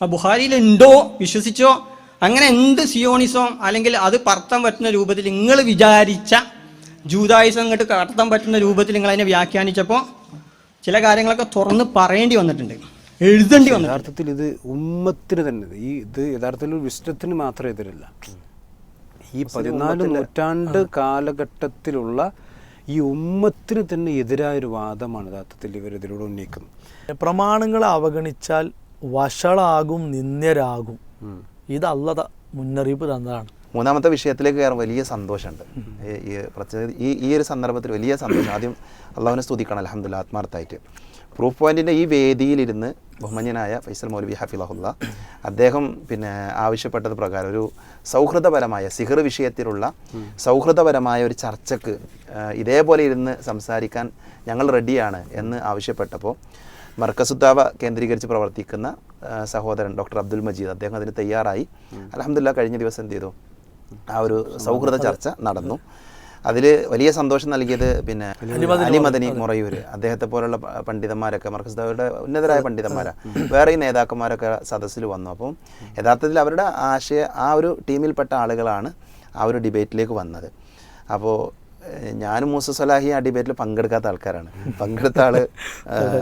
ആ ബുഹാരിയിൽ ഉണ്ടോ വിശ്വസിച്ചോ? അങ്ങനെ എന്ത് സിയോണിസം അല്ലെങ്കിൽ അത് പറത്താൻ പറ്റുന്ന രൂപത്തിൽ നിങ്ങൾ വിചാരിച്ച ജൂതായുസം ഇങ്ങോട്ട് കടത്താൻ പറ്റുന്ന രൂപത്തിൽ നിങ്ങൾ അതിനെ വ്യാഖ്യാനിച്ചപ്പോൾ ചില കാര്യങ്ങളൊക്കെ തുറന്ന് പറയേണ്ടി വന്നിട്ടുണ്ട്. എഴുതേണ്ടി വന്നു യഥാർത്ഥത്തിൽ ഇത് ഉമ്മത്തിന് തന്നെ ഈ ഇത് യഥാർത്ഥത്തിൽ ഒരു വിശ്വത്തിന് മാത്രം എതിരല്ല. ഈ പതിനാല് നൂറ്റാണ്ട് കാലഘട്ടത്തിലുള്ള ഈ ഉമ്മത്തിന് തന്നെ എതിരായ ഒരു വാദമാണ് യഥാർത്ഥത്തിൽ ഇവർ ഇതിലൂടെ ഉന്നയിക്കുന്നത്. പ്രമാണങ്ങളെ അവഗണിച്ചാൽ വഷളാകും നിന്ദ്യരാകും. ഇത് അല്ല മുന്നറിയിപ്പ് തന്നതാണ്. മൂന്നാമത്തെ വിഷയത്തിലേക്ക് കയറാൻ വലിയ സന്തോഷമുണ്ട്. ഈ- ഈ ഈ ഈ ഒരു സന്ദർഭത്തിൽ വലിയ സന്തോഷം. ആദ്യം അള്ളാഹുവിനെ സ്തുതിക്കണം അലഹമുല്ല ആത്മാർത്ഥമായിട്ട്. പ്രൂഫ് പോയിന്റിന്റെ ഈ വേദിയിലിരുന്ന് ബഹുമന്യനായ ഫൈസൽ മൗലവി ഹഫിലഹുല്ല അദ്ദേഹം പിന്നെ ആവശ്യപ്പെട്ടത് പ്രകാരം ഒരു സൗഹൃദപരമായ സിഹർ വിഷയത്തിലുള്ള സൗഹൃദപരമായ ഒരു ചർച്ചക്ക് ഇതേപോലെ ഇരുന്ന് സംസാരിക്കാൻ ഞങ്ങൾ റെഡിയാണ് എന്ന് ആവശ്യപ്പെട്ടപ്പോൾ മർക്കസുദ്ദാവ കേന്ദ്രീകരിച്ച് പ്രവർത്തിക്കുന്ന സഹോദരൻ ഡോക്ടർ അബ്ദുൽ മജീദ്. അദ്ദേഹം അതിന് തയ്യാറായി. അലഹമില്ല കഴിഞ്ഞ ദിവസം എന്ത് ചെയ്തു? ആ ഒരു സൗഹൃദ ചർച്ച. നടന്നു. അതിൽ വലിയ സന്തോഷം നൽകിയത് പിന്നെ അലിമദനി മുറയൂര്. അദ്ദേഹത്തെ പോലുള്ള പണ്ഡിതന്മാരൊക്കെ മർക്കസുദ്ദാവയുടെ ഉന്നതരായ പണ്ഡിതന്മാരാണ് വേറെ ഈ നേതാക്കന്മാരൊക്കെ സദസ്സിൽ വന്നു. അപ്പം യഥാർത്ഥത്തിൽ അവരുടെ ആശയ ആ ഒരു ടീമിൽപ്പെട്ട ആളുകളാണ് ആ ഒരു ഡിബേറ്റിലേക്ക് വന്നത്. അപ്പോൾ ഞാനും മൂസ സലാഹി ആ ഡിബേറ്റിൽ പങ്കെടുക്കാത്ത ആൾക്കാരാണ്. പങ്കെടുത്ത ആൾ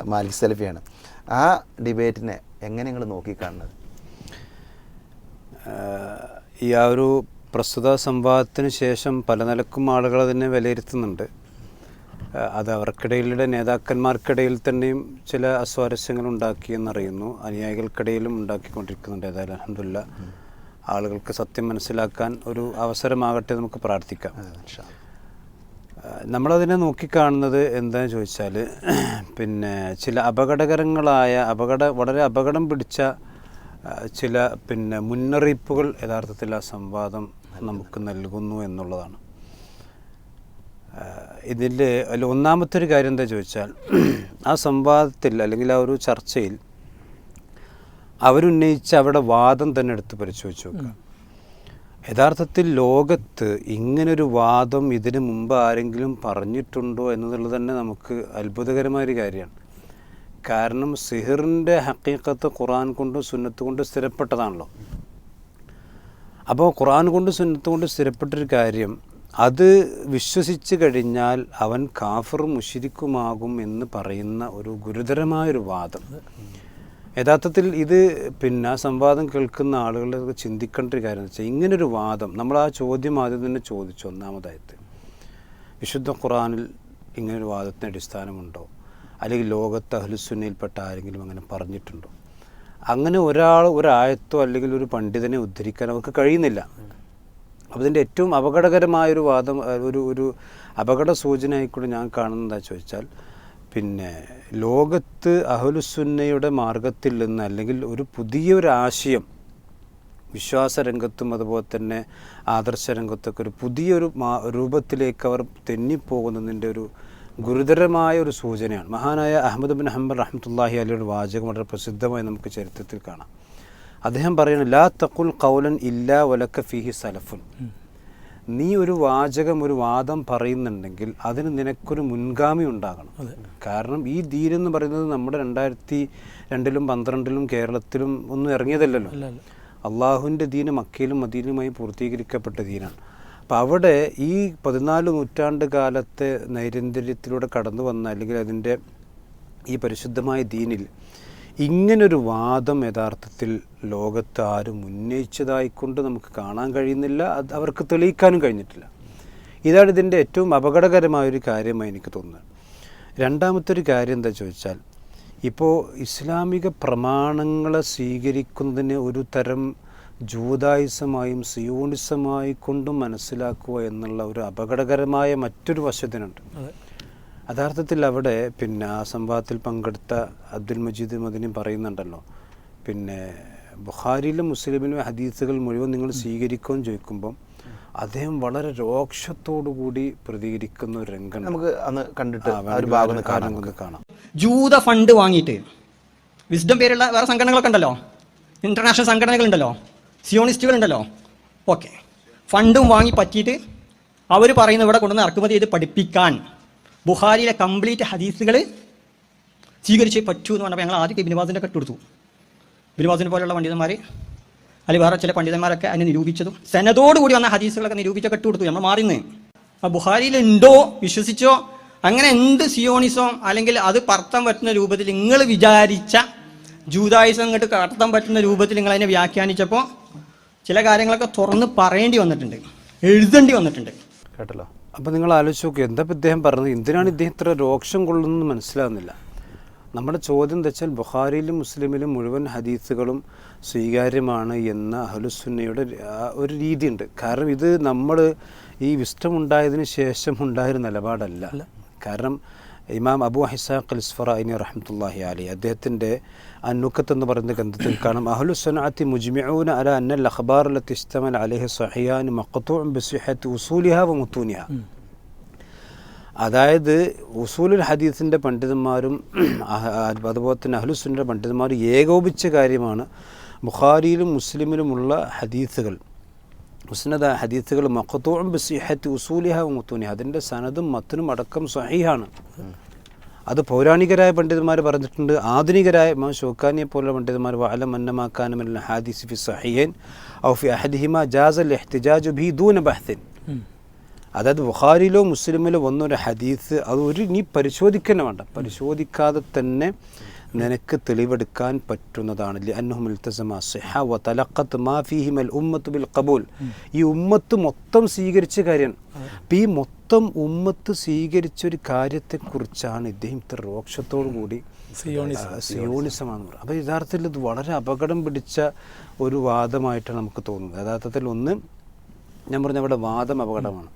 മാലിക് സലഫിയാണ്. ആ ഡിബേറ്റിനെ എങ്ങനെ നിങ്ങൾ നോക്കിക്കാണുന്നത്? ഈ ആ ഒരു പ്രസ്തുത സംവാദത്തിന് ശേഷം പല നിലക്കും ആളുകൾ അതിനെ വിലയിരുത്തുന്നുണ്ട്. അത് അവർക്കിടയിലെ നേതാക്കന്മാർക്കിടയിൽ തന്നെയും ചില അസ്വാരസ്യങ്ങൾ ഉണ്ടാക്കിയെന്നറിയുന്നു അനുയായികൾക്കിടയിലും ഉണ്ടാക്കിക്കൊണ്ടിരിക്കുന്നുണ്ട്. ഏതായാലും അലഹമില്ല ആളുകൾക്ക് സത്യം മനസ്സിലാക്കാൻ ഒരു അവസരമാകട്ടെ നമുക്ക് പ്രാർത്ഥിക്കാം. നമ്മളതിനെ നോക്കിക്കാണുന്നത് എന്താണെന്ന് ചോദിച്ചാൽ പിന്നെ ചില അപകടകരങ്ങളായ അപകട വളരെ അപകടം പിടിച്ച ചില പിന്നെ മുന്നറിയിപ്പുകൾ യഥാർത്ഥത്തിൽ ആ സംവാദം നമുക്ക് നൽകുന്നു എന്നുള്ളതാണ്. ഇതിൽ അതിൽ ഒന്നാമത്തെ ഒരു കാര്യം എന്താ ചോദിച്ചാൽ ആ സംവാദത്തിൽ അല്ലെങ്കിൽ ആ ഒരു ചർച്ചയിൽ അവരുന്നയിച്ച അവരുടെ വാദം തന്നെ എടുത്ത് പരിശോധിച്ച് നോക്കുക. യഥാർത്ഥത്തിൽ ലോകത്ത് ഇങ്ങനൊരു വാദം ഇതിനു മുമ്പ് ആരെങ്കിലും പറഞ്ഞിട്ടുണ്ടോ എന്നുള്ളത് തന്നെ നമുക്ക് അത്ഭുതകരമായൊരു കാര്യമാണ്. കാരണം സിഹിറിന്റെ ഹക്കീക്കത്ത് ഖുറാൻ കൊണ്ട് സുന്നത്ത് കൊണ്ട് സ്ഥിരപ്പെട്ടതാണല്ലോ. അപ്പോൾ ഖുറാൻ കൊണ്ട് സുന്നത്ത് കൊണ്ട് സ്ഥിരപ്പെട്ടൊരു കാര്യം അത് വിശ്വസിച്ച് കഴിഞ്ഞാൽ അവൻ കാഫറും മുഷിരിക്കുമാകും എന്ന് പറയുന്ന ഒരു ഗുരുതരമായൊരു വാദം. യഥാർത്ഥത്തിൽ ഇത് പിന്നെ സംവാദം കേൾക്കുന്ന ആളുകളെ ചിന്തിക്കേണ്ട ഒരു കാര്യം എന്ന് വെച്ചാൽ ഇങ്ങനൊരു വാദം നമ്മൾ ആ ചോദ്യം ആദ്യം തന്നെ ചോദിച്ചു ഒന്നാമതായിട്ട്. വിശുദ്ധ ഖുറാനിൽ ഇങ്ങനൊരു വാദത്തിന് അടിസ്ഥാനമുണ്ടോ? അല്ലെങ്കിൽ ലോകത്ത് അഹ്ലുസുന്നയിൽപ്പെട്ട ആരെങ്കിലും അങ്ങനെ പറഞ്ഞിട്ടുണ്ടോ? അങ്ങനെ ഒരാൾ ഒരായത്തോ അല്ലെങ്കിൽ ഒരു പണ്ഡിതനെ ഉദ്ധരിക്കാൻ അവർക്ക് കഴിയുന്നില്ല. അപ്പോൾ ഇതിന്റെ ഏറ്റവും അപകടകരമായൊരു വാദം ഒരു ഒരു അപകട സൂചനയായിക്കൂടെ ഞാൻ കാണുന്നത് ചോദിച്ചാൽ പിന്നെ ലോകത്ത് അഹലുസുന്നയുടെ മാർഗത്തിൽ നിന്ന് അല്ലെങ്കിൽ ഒരു പുതിയൊരാശയം വിശ്വാസ രംഗത്തും അതുപോലെ തന്നെ ആദർശരംഗത്തൊക്കെ ഒരു പുതിയൊരു രൂപത്തിലേക്ക് അവർ തെന്നിപ്പോകുന്നതിന്റെ ഒരു ഗുരുതരമായ ഒരു സൂചനയാണ്. മഹാനായ അഹമ്മദ് ബിൻ അഹമ്മദ് റഹ്മത്തുല്ലാഹി അലിയുടെ വാചകം വളരെ പ്രസിദ്ധമായി നമുക്ക് ചരിത്രത്തിൽ കാണാം. അദ്ദേഹം പറയുന്നത് ലാ തക്കുൽ കൗലൻ ഇല്ലാ വലക്ക ഫിഹി സലഫുൻ. നീ ഒരു വാചകം ഒരു വാദം പറയുന്നുണ്ടെങ്കിൽ അതിന് നിനക്കൊരു മുൻഗാമി ഉണ്ടാകണം. കാരണം ഈ ധീരെന്ന് പറയുന്നത് നമ്മുടെ രണ്ടായിരത്തി രണ്ടിലും പന്ത്രണ്ടിലും കേരളത്തിലും ഒന്നും ഇറങ്ങിയതല്ലല്ലോ. അള്ളാഹുവിന്റെ ദീന് മക്കയിലും മദീനുമായി പൂർത്തീകരിക്കപ്പെട്ട ദീനാണ്. അപ്പം അവിടെ ഈ പതിനാല് നൂറ്റാണ്ട് കാലത്തെ നൈരന്തര്യത്തിലൂടെ കടന്നു വന്ന അല്ലെങ്കിൽ അതിന്റെ ഈ പരിശുദ്ധമായ ദീനിൽ ഇങ്ങനൊരു വാദം യഥാർത്ഥത്തിൽ ലോകത്ത് ആരും ഉന്നയിച്ചതായിക്കൊണ്ട് നമുക്ക് കാണാൻ കഴിയുന്നില്ല. അത് അവർക്ക് തെളിയിക്കാനും കഴിഞ്ഞിട്ടില്ല. ഇതാണ് ഇതിന്റെ ഏറ്റവും അപകടകരമായൊരു കാര്യമായി എനിക്ക് തോന്നുന്നത്. രണ്ടാമത്തെ ഒരു കാര്യം എന്താ ചോദിച്ചാൽ ഇപ്പോൾ ഇസ്ലാമിക പ്രമാണങ്ങളെ സ്വീകരിക്കുന്നതിന് ഒരു തരം ജൂതായുസമായും സിയോണിസമായി കൊണ്ടും മനസ്സിലാക്കുക എന്നുള്ള ഒരു അപകടകരമായ മറ്റൊരു വശത്തിനുണ്ട്. യഥാർത്ഥത്തിൽ അവിടെ പിന്നെ ആ സംവാദത്തിൽ പങ്കെടുത്ത അബ്ദുൽ മജീദ് മദിനി പറയുന്നുണ്ടല്ലോ. പിന്നെ ബുഹാരിയിലും മുസ്ലിമിലും ഹദീസുകൾ മുഴുവൻ നിങ്ങൾ സ്വീകരിക്കുമെന്ന് ചോദിക്കുമ്പം അദ്ദേഹം വളരെ രോക്ഷത്തോടു കൂടി പ്രതികരിക്കുന്ന ഒരു രംഗം. നമുക്ക് അന്ന് കണ്ടിട്ട് ആ ഒരു ഭാഗം കാണാം ജൂത ഫണ്ട് വാങ്ങിയിട്ട് വിസ്ഡം പേരുള്ള വേറെ സംഘടനകളൊക്കെ ഉണ്ടല്ലോ? ഇന്റർനാഷണൽ സംഘടനകളുണ്ടല്ലോ? സിയോണിസ്റ്റുകൾ ഉണ്ടല്ലോ ഓക്കെ ഫണ്ടും വാങ്ങി പറ്റിയിട്ട് അവർ പറയുന്ന ഇവിടെ കൊണ്ടുവന്ന് ഇറക്കുമതി ചെയ്ത് പഠിപ്പിക്കാൻ. ബുഹാരിയിലെ കംപ്ലീറ്റ് ഹദീസുകൾ സ്വീകരിച്ചേ പറ്റൂ എന്ന് പറഞ്ഞപ്പോൾ ഞങ്ങൾ ആദ്യം ബിനുവാസിന്റെ കെട്ടുകൊടുത്തു കൊടുത്തു. പോലെയുള്ള പണ്ഡിതന്മാർ അല്ലെങ്കിൽ വേറെ ചില പണ്ഡിതന്മാരൊക്കെ അതിനെ നിരൂപിച്ചതും സെനതോടുകൂടി വന്ന ഹദീസുകളൊക്കെ നിരൂപിച്ച ഇട്ട് കൊടുത്തു. നമ്മൾ മാറിന്ന്. ആ ബുഹാരിയിൽ ഉണ്ടോ? വിശ്വസിച്ചോ? അങ്ങനെ എന്ത് സിയോണിസം? അല്ലെങ്കിൽ അത് പറത്താൻ പറ്റുന്ന രൂപത്തിൽ നിങ്ങൾ വിചാരിച്ച ജൂതായുസം ഇങ്ങോട്ട് കടത്താൻ പറ്റുന്ന രൂപത്തിൽ നിങ്ങൾ അതിനെ വ്യാഖ്യാനിച്ചപ്പോൾ ചില കാര്യങ്ങളൊക്കെ തുറന്ന് പറയേണ്ടി വന്നിട്ടുണ്ട്. എഴുതേണ്ടി വന്നിട്ടുണ്ട്. കേട്ടല്ലോ. അപ്പം നിങ്ങൾ ആലോചിച്ച് നോക്കുക എന്താ ഇപ്പം ഇദ്ദേഹം പറഞ്ഞത്? എന്തിനാണ് ഇദ്ദേഹം ഇത്ര രോക്ഷം കൊള്ളുന്നത് മനസ്സിലാകുന്നില്ല നമ്മുടെ ചോദ്യം എന്താ വെച്ചാൽ ബുഹാരിയിലും മുസ്ലിമിലും മുഴുവൻ ഹദീസുകളും സ്വീകാര്യമാണ് എന്ന അഹലുസുന്നയുടെ ഒരു രീതിയുണ്ട്. കാരണം ഇത് നമ്മൾ ഈ വിസ്റ്റം ഉണ്ടായതിന് ശേഷം ഉണ്ടായൊരു നിലപാടല്ല. കാരണം ഇമാം അബു ഹിസാഖ് അൽസ്ഫറായിനി റഹ്മത്തുല്ലാഹി അലി അദ്ദേഹത്തിന്റെ അന്നുക്കത്ത് എന്ന് പറയുന്ന ഗ്രന്ഥത്തിൽ കാണാം. അഹ്ലുസ്വനാത്തി മുജ്മിഊന അല അന്നൽ അഖ്ബാർ ലത്തി ഇസ്തമൽ അലൈഹി സഹിയാൻ മഖ്തൂഉം ബിസ്വിഹത്തി ഉസൂലിഹ വ മുത്തൂനിഹ. അതായത് ഉസൂലുൽ ഹദീസിന്റെ പണ്ഡിതന്മാരും അതുപോലെ തന്നെ അഹ്ലുസുന്നിന്റെ പണ്ഡിതന്മാരും ഏകോപിച്ച കാര്യമാണ് ബുഖാരിയിലും മുസ്ലിമിലുമുള്ള ഹദീസുകൾ. മുസ്നദ ഹദീസുകൾ മഖത്തൂം ബിസിഹത്തി ഉസൂലിഹ മുത്തൂനിഹ. അതിന്റെ സനതും മത്തിനും അടക്കം സഹീഹാണ്. അത് പൗരാണികരായ പണ്ഡിതന്മാർ പറഞ്ഞിട്ടുണ്ട്. ആധുനികരായ ഇമാം ഷോക്കാനിയെ പോലുള്ള പണ്ഡിതന്മാർ വഅലം അന്നമാക്കാനുമൽ ഹാദിസ് ഫി സഹിയൻ ഔഫി അഹദിഹിമ ജാസൽ ഇഹ്തിജാജു ബി ദൂന ബഹ്ദിൻ അതായത് ബുഖാരിയിലോ മുസ്ലിമിലോ വന്നൊരു ഹദീസ് അത് ഒരു നീ പരിശോധിക്കുന്ന വേണ്ട. പരിശോധിക്കാതെ തന്നെ നിനക്ക് തെളിവെടുക്കാൻ പറ്റുന്നതാണ്. മാ ഈ ഉമ്മത്ത് മൊത്തം സ്വീകരിച്ച കാര്യം അപ്പം ഈ മൊത്തം ഉമ്മത്ത് സ്വീകരിച്ച ഒരു കാര്യത്തെക്കുറിച്ചാണ് ഇദ്ദേഹം ഇത്ര രോക്ഷത്തോടു കൂടി സിയോണിസമാണെന്ന് പറയുന്നത് അപ്പോൾ യഥാർത്ഥത്തിൽ ഇത് വളരെ അപകടം പിടിച്ച ഒരു വാദമായിട്ടാണ് നമുക്ക് തോന്നുന്നത്. യഥാർത്ഥത്തിൽ ഒന്ന് ഞാൻ പറഞ്ഞ അവിടെ വാദം അപകടമാണ്.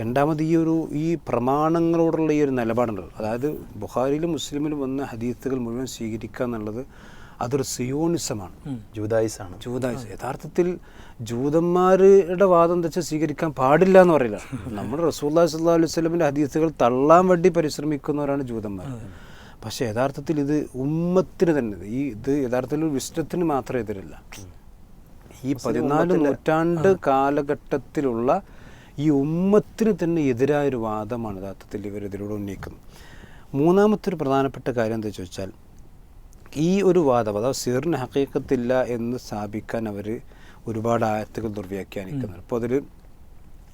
രണ്ടാമത് ഈ ഒരു ഈ പ്രമാണങ്ങളോടുള്ള ഈ ഒരു നിലപാടുണ്ടല്ലോ. അതായത് ബുഖാരിയിലും മുസ്ലിമിലും വന്ന ഹദീത്തുകൾ മുഴുവൻ സ്വീകരിക്കുക എന്നുള്ളത് അതൊരു സിയോണിസമാണ്. ജൂതായിസാണ് ജൂതായിസം യഥാർത്ഥത്തിൽ ജൂതന്മാരുടെ വാദം എന്താ വെച്ചാൽ സ്വീകരിക്കാൻ പാടില്ല എന്ന് പറയില്ല. നമ്മുടെ റസൂല്ലാ സല്ലാ അലൈഹി സ്വലമിന്റെ ഹദീസുകൾ തള്ളാൻ വേണ്ടി പരിശ്രമിക്കുന്നവരാണ് ജൂതന്മാർ. പക്ഷേ യഥാർത്ഥത്തിൽ ഇത് ഉമ്മത്തിന് തന്നെ ഈ ഇത് യഥാർത്ഥത്തിൽ ഒരു വിശ്വത്തിന് മാത്രം എതിരല്ല. ഈ പതിനാല് നൂറ്റാണ്ട് കാലഘട്ടത്തിലുള്ള ഈ ഉമ്മത്തിന് തന്നെ എതിരായൊരു വാദമാണ് യഥാർത്ഥത്തിൽ ഇവർ ഇതിലൂടെ ഉന്നയിക്കുന്നത്. മൂന്നാമത്തെ ഒരു പ്രധാനപ്പെട്ട കാര്യം എന്താ ചോദിച്ചാൽ ഈ ഒരു വാദം അതായത് സീറിന് ഹക്കീക്കത്തില്ല എന്ന് സ്ഥാപിക്കാൻ അവർ ഒരുപാട് ആയത്തുകൾ ദുർവ്യാഖ്യാനിക്കുന്നുണ്ട്. അപ്പോൾ അതിൽ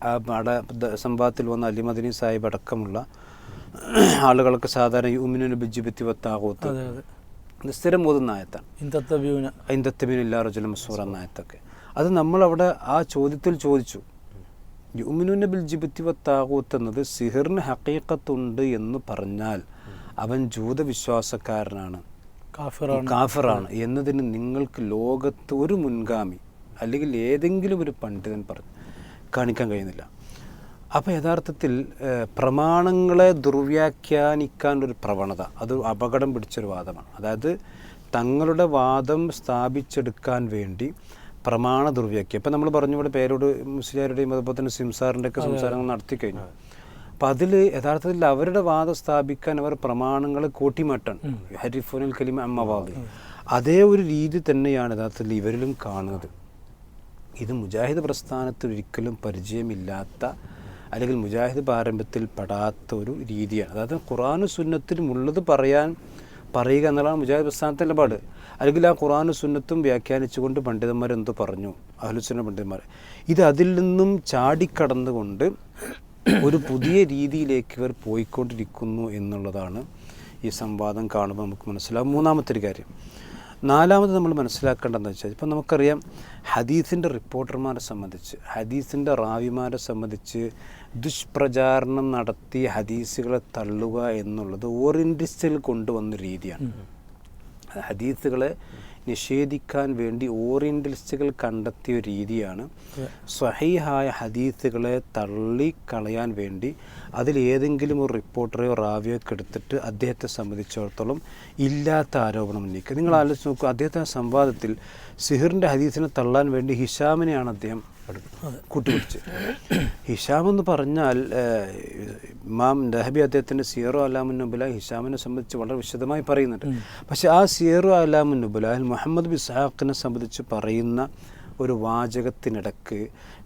ആ അട സംഭവത്തിൽ വന്ന അലിമദിനി സാഹിബ് അടക്കമുള്ള ആളുകൾക്ക് സാധാരണ യുമിനു ബിജിബത്തി വത്താകൂത്ത് സ്ഥിരം ഓതുന്ന ആയത്താണ്. റജുല മസൂർ എന്ന ആയത്തൊക്കെ. അത് നമ്മളവിടെ ആ ചോദ്യത്തിൽ ചോദിച്ചു. യുമിനുന ബിൽ ജിബത്തി വത്താകൂത്ത് എന്നത് സിഹിറിന് ഹക്കീക്കത്തുണ്ട് എന്ന് പറഞ്ഞാൽ അവൻ ജൂതവിശ്വാസക്കാരനാണ്. കാഫറാണ്. എന്നതിന് നിങ്ങൾക്ക് ലോകത്ത് ഒരു മുൻഗാമി. അല്ലെങ്കിൽ ഏതെങ്കിലും ഒരു പണ്ഡിതൻ പറഞ്ഞു കാണിക്കാൻ കഴിയുന്നില്ല. അപ്പോൾ യഥാർത്ഥത്തിൽ പ്രമാണങ്ങളെ ദുർവ്യാഖ്യാനിക്കാൻ ഒരു പ്രവണത അത് അപകടം പിടിച്ചൊരു വാദമാണ്. അതായത് തങ്ങളുടെ വാദം സ്ഥാപിച്ചെടുക്കാൻ വേണ്ടി പ്രമാണ ദുർവ്യാഖ്യ ഇപ്പം നമ്മൾ പറഞ്ഞു ഇവിടെ പേരോട് മുസ്ലിയാരുടെയും അതുപോലെ തന്നെ സിംസാറിന്റെ ഒക്കെ സംസാരങ്ങൾ നടത്തി കഴിഞ്ഞു അപ്പം അതിൽ യഥാർത്ഥത്തിൽ അവരുടെ വാദം സ്ഥാപിക്കാൻ അവർ പ്രമാണങ്ങൾ കൂട്ടിമാറ്റാണ്. ഹരിഫുനിൽ കലിമ അമ്മവാദി. അതേ ഒരു രീതി തന്നെയാണ് യഥാർത്ഥത്തിൽ ഇവരിലും കാണുന്നത്. ഇത് മുജാഹിദ് പ്രസ്ഥാനത്തിൽ ഒരിക്കലും പരിചയമില്ലാത്ത അല്ലെങ്കിൽ മുജാഹിദ് പാരമ്പര്യത്തിൽ പെടാത്ത ഒരു രീതിയാണ്. അതായത് ഖുറാനും സുന്നത്തിലും ഉള്ളത് പറയാൻ പറയുക എന്നുള്ളതാണ് മുജാഹിദ് പ്രസ്ഥാനത്തെ നിലപാട്. അല്ലെങ്കിൽ ആ ഖുറാനും സുന്നത്തും വ്യാഖ്യാനിച്ചുകൊണ്ട് പണ്ഡിതന്മാർ എന്തോ പറഞ്ഞു? അഹ്ലുസുന്ന പണ്ഡിതന്മാർ. ഇത് അതിൽ നിന്നും ചാടിക്കടന്നുകൊണ്ട് ഒരു പുതിയ രീതിയിലേക്ക് ഇവർ പോയിക്കൊണ്ടിരിക്കുന്നു എന്നുള്ളതാണ് ഈ സംവാദം കാണുമ്പോൾ നമുക്ക് മനസ്സിലാവും. മൂന്നാമത്തെ ഒരു കാര്യം. നാലാമത് നമ്മൾ മനസ്സിലാക്കേണ്ടതെന്ന് വെച്ചാൽ ഇപ്പം നമുക്കറിയാം ഹദീസിന്റെ റിപ്പോർട്ടർമാരെ സംബന്ധിച്ച് ഹദീസിന്റെ റാവിമാരെ സംബന്ധിച്ച് ദുഷ്പ്രചാരണം നടത്തി ഹദീസുകളെ തള്ളുക എന്നുള്ളത് ഓറിയന്റിസ്റ്റിൽ കൊണ്ടുവന്ന രീതിയാണ്. ഹദീസുകളെ നിഷേധിക്കാൻ വേണ്ടി ഓറിയന്റലിസ്റ്റുകൾ കണ്ടെത്തിയ ഒരു രീതിയാണ്. സ്വഹീഹായ ഹദീസുകളെ തള്ളിക്കളയാൻ വേണ്ടി അതിൽ ഏതെങ്കിലും ഒരു റിപ്പോർട്ടറെയോ റാവിയോ ഒക്കെ എടുത്തിട്ട് അദ്ദേഹത്തെ സംബന്ധിച്ചിടത്തോളം ഇല്ലാത്ത ആരോപണം ഉന്നയിക്കുക. നിങ്ങൾ ആലോചിച്ച് നോക്കുക അദ്ദേഹത്തെ സംവാദത്തിൽ സിഹിറിന്റെ ഹദീസിനെ തള്ളാൻ വേണ്ടി ഹിഷാമിനെയാണ് അദ്ദേഹം കൂട്ടുപിടിച്ച്. ഹിഷാം എന്ന് പറഞ്ഞാൽ ഇമാം ദഹബി അദ്ദേഹത്തിന്റെ സിയറോ അലാമുൻ നബുല ഹിഷാമിനെ സംബന്ധിച്ച് വളരെ വിശദമായി പറയുന്നുണ്ട്. പക്ഷെ ആ സിയറോ അലാമുൻ അൽ മുഹമ്മദ് ബിസാഖിനെ സംബന്ധിച്ച് പറയുന്ന ഒരു വാചകത്തിനിടക്ക്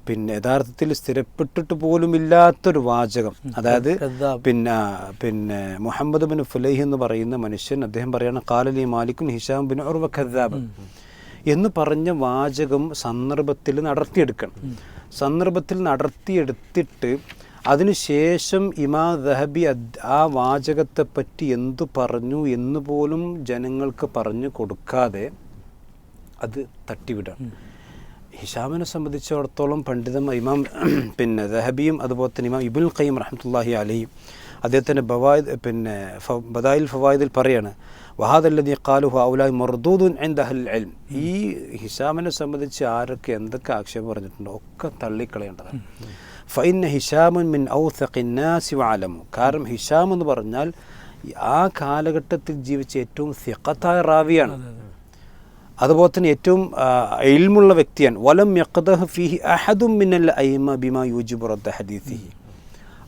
പിന്നെ യഥാർത്ഥത്തിൽ സ്ഥിരപ്പെട്ടിട്ട് പോലും ഇല്ലാത്തൊരു വാചകം അതായത് പിന്നെ പിന്നെ മുഹമ്മദ് ബിൻ ഫുലൈഹ് എന്ന് പറയുന്ന മനുഷ്യൻ അദ്ദേഹം പറയാണ് കാലലി മാലിക്കുൻ ഹിഷാം ബിൻ ഉർവ ഖദ്ദാബ്. എന്ന് പറഞ്ഞ വാചകം സന്ദർഭത്തിൽ നടത്തിയെടുക്കണം. സന്ദർഭത്തിൽ നടത്തിയെടുത്തിട്ട് അതിനുശേഷം ഇമാ ദഹബി ആ വാചകത്തെപ്പറ്റി എന്തു പറഞ്ഞു എന്ന് പോലും ജനങ്ങൾക്ക് പറഞ്ഞു കൊടുക്കാതെ അത് തട്ടിവിടണം. ഹിഷാമിനെ സംബന്ധിച്ചിടത്തോളം പണ്ഡിതം ഇമാം പിന്നെ ദഹബിയും അതുപോലെ തന്നെ ഇമാം ഇബുൽ ഖയ്യം റഹമത്തല്ലാഹി അലയും അദ്ദേഹത്തിന്റെ ബവായ് പിന്നെ ബദായിൽ ഫവായദിൽ പറയാണ് വഹാദല്ലതി ഖാലുഹു ഔലായി മർദൂദുൻ അഹൽ ഇൽം ഈ ഹിഷാമിനെ സംബന്ധിച്ച് ആരൊക്കെ എന്തൊക്കെ ആക്ഷേപം പറഞ്ഞിട്ടുണ്ടോ ഒക്കെ തള്ളിക്കളയേണ്ടതാണ്. ഫൈന ഹിഷാമുൻ മിൻ ഔസഖിന്നാസി വാലമു കാരണം ഹിഷാം എന്ന് പറഞ്ഞാൽ ആ കാലഘട്ടത്തിൽ ജീവിച്ച ഏറ്റവും സിഖത്തായ റാവിയാണ്. അതുപോലെ തന്നെ ഏറ്റവും എൽമുള്ള വ്യക്തിയാണ്. വലം യഖദഹ് ഫിഹി അഹദും മിനൽ ഐമ ബിമാ യൂജിബു റദ്ദ ഹദീസിഹി.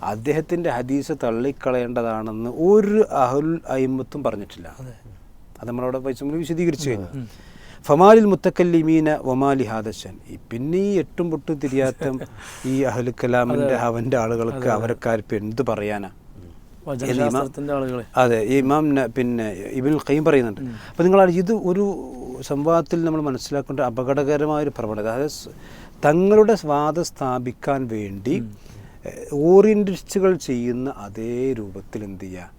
അദ്ദേഹത്തിന്റെ ഹദീസ് തള്ളിക്കളയേണ്ടതാണെന്ന് ഒരു അഹുൽ അയിമത്തും പറഞ്ഞിട്ടില്ല. അത്. നമ്മളവിടെ പൈസ വിശദീകരിച്ചു കഴിഞ്ഞു. ഫമാലിൽ മുത്തക്കല്ലിമീന വമാലി ഹാദശൻ. പിന്നെ ഈ എട്ടും പൊട്ടും തിരിയാത്ത ഈ അഹുൽ കലാമിന്റെ അവന്റെ ആളുകൾക്ക് അവരക്കാരിപ്പോൾ എന്ത് പറയാനാ? അതെ ഈ ഇമാം പിന്നെ ഇബിൻ ഖൈം പറയുന്നുണ്ട്. അപ്പോൾ നിങ്ങൾ ഇത് ഒരു സംവാദത്തിൽ നമ്മൾ മനസ്സിലാക്കേണ്ട അപകടകരമായ ഒരു പ്രവണത. അതായത് തങ്ങളുടെ വാദം സ്ഥാപിക്കാൻ വേണ്ടി ഓറിയന്റിസ്റ്റുകൾ ചെയ്യുന്ന അതേ രൂപത്തിൽ എന്ത് ചെയ്യുക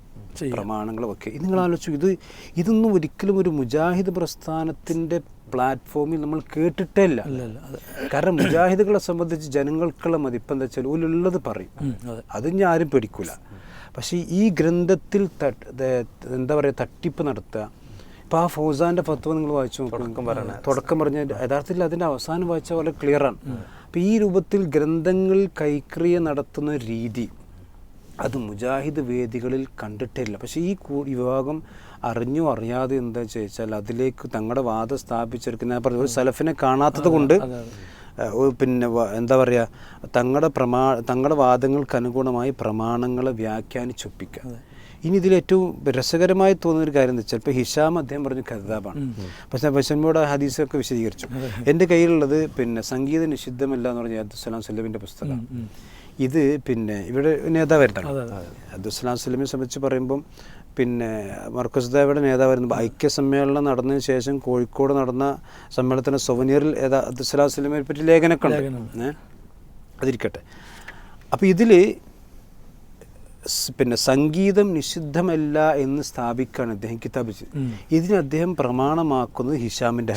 പ്രമാണങ്ങളും ഒക്കെ ഇത് നിങ്ങൾ ആലോചിച്ചു. ഇത് ഇതൊന്നും ഒരിക്കലും ഒരു മുജാഹിദ് പ്രസ്ഥാനത്തിന്റെ പ്ലാറ്റ്ഫോമിൽ നമ്മൾ കേട്ടിട്ടേ ഇല്ല കാരണം മുജാഹിദുകളെ സംബന്ധിച്ച് ജനങ്ങൾക്കുള്ള മതിപ്പ് എന്താ വെച്ചാൽ ഉള്ളത് പറയും. അതെ. ഞാൻ ആരും പേടിക്കൂല. പക്ഷേ ഈ ഗ്രന്ഥത്തിൽ എന്താ പറയുക തട്ടിപ്പ് നടത്തുക ഇപ്പോൾ ആ ഫൗസാന്റെ ഫത്വ നിങ്ങൾ വായിച്ചു തുടക്കം പറഞ്ഞ തുടക്കം പറഞ്ഞ യഥാർത്ഥത്തിൽ അതിന്റെ അവസാനം വായിച്ച പോലെ ആണ്. അപ്പോൾ ഈ രൂപത്തിൽ ഗ്രന്ഥങ്ങൾ കൈക്രിയ നടത്തുന്ന രീതി അത് മുജാഹിദ് വേദികളിൽ കണ്ടിട്ടില്ല. പക്ഷേ ഈ വിഭാഗം അറിഞ്ഞോ അറിയാതെ എന്താ ചോദിച്ചാൽ അതിലേക്ക് തങ്ങളുടെ വാദം സ്ഥാപിച്ചെടുക്കുന്ന പറഞ്ഞു ഒരു സലഫിനെ കാണാത്തത് കൊണ്ട് പിന്നെ എന്താ പറയുക തങ്ങളുടെ പ്രമാ തങ്ങളുടെ വാദങ്ങൾക്ക് അനുഗുണമായി പ്രമാണങ്ങളെ വ്യാഖ്യാനിച്ചൊപ്പിക്കുക. ഇനി ഇതിൽ ഏറ്റവും രസകരമായി തോന്നുന്ന ഒരു കാര്യം എന്ന് വെച്ചാൽ ഇപ്പോൾ ഹിഷാം അദ്ദേഹം പറഞ്ഞ കഥാബാണ്. പക്ഷേ ബഷന്മോടെ ഹദീസൊക്കെ വിശദീകരിച്ചു. എന്റെ കയ്യിലുള്ളത് പിന്നെ സംഗീത നിഷിദ്ധമല്ല എന്ന് പറഞ്ഞ അബ്ദുസ്സലാം സല്ലമിന്റെ പുസ്തകം ഇത് പിന്നെ ഇവിടെ നേതാവായിരുന്നു അബ്ദുസ്സലാം സ്വലമിനെ സംബന്ധിച്ച് പറയുമ്പം പിന്നെ മർക്കസ് ദേവയുടെ നേതാവായിരുന്നു ഐക്യ സമ്മേളനം നടന്നതിന് ശേഷം കോഴിക്കോട് നടന്ന സമ്മേളനത്തിന്റെ സൊവനീറിൽ ഏതാ അബ്ദുസ്സലാം സ്വലമിനെ പറ്റി ലേഖനമൊക്കെ ഉണ്ട്? അതിരിക്കട്ടെ. അപ്പോൾ ഇതിൽ പിന്നെ സംഗീതം നിഷിദ്ധമല്ല എന്ന് സ്ഥാപിക്കാണ് അദ്ദേഹം കിതാബ് ഇതിന് അദ്ദേഹം പ്രമാണമാക്കുന്നത് ഹിഷാമിന്റെ.